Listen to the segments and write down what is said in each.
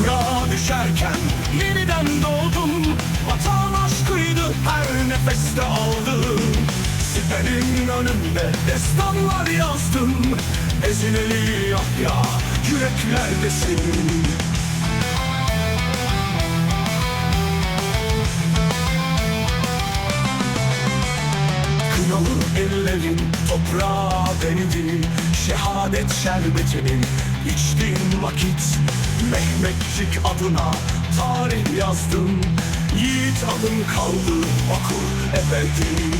Toprağa düşerken yeniden doğdum. Vatan aşkıydı her nefeste aldım Siperin önünde destanlar yazdım. Ezileli Yahya yüreklerdesin. Kınalı ellerin toprağa değdi Şehadet şerbetini içtiğin vakit Mehmetçik adına tarih yazdım. Yiğit adın kaldı okur ebedi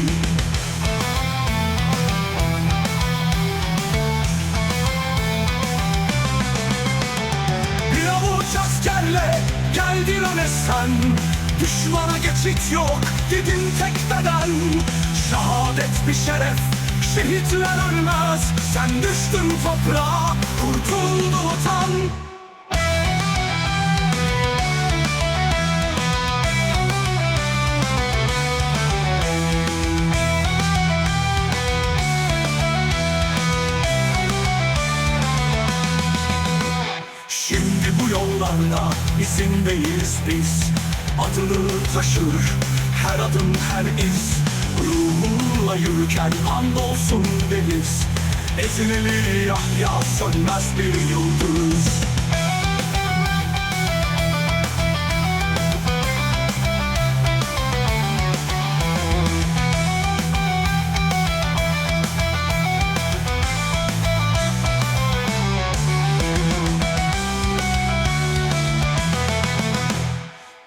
Bir avuç askerle geldin öne sen. Düşmana geçit yok dedin tek beden. Şehadet bir şeref şehitler ölmez. Sen düştün toprağa kurtuldu vatan. Şimdi bu yollarda izindeyiz biz. Adını taşır her adım her iz. Ruhunla yürürken andolsun deniz. Ezileli Yahya sönmez bir yıldız.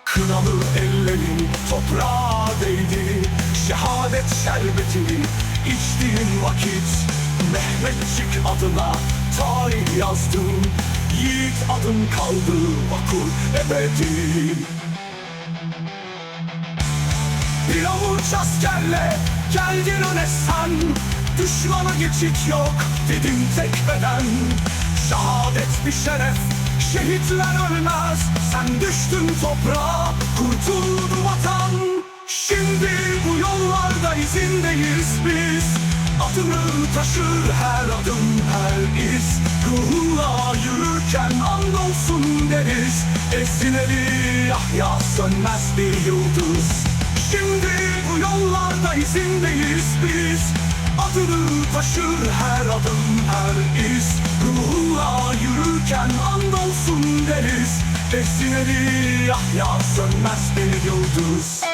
Kınalı ellerin toprağa değdi Şehadet şerbetini içtiğin vakit Mehmetçik adına tarih yazdım. Yiğit adın kaldı vakur ebedi Bir avuç askerle geldin öne sen. Düşmana geçit yok dedim tek beden. Şehadet bir şeref şehitler ölmez. Sen düştün toprağa kurtuldu vatan yollarda izindeyiz biz. Adını taşır her adım her iz. Ruhunla yürürken andolsun deriz. Esineli Yahya sönmez bir yıldız. Şimdi bu yollarda izindeyiz biz. Adını taşır her adım her iz. Ruhunla yürürken andolsun deriz. Esineli Yahya sönmez bir yıldız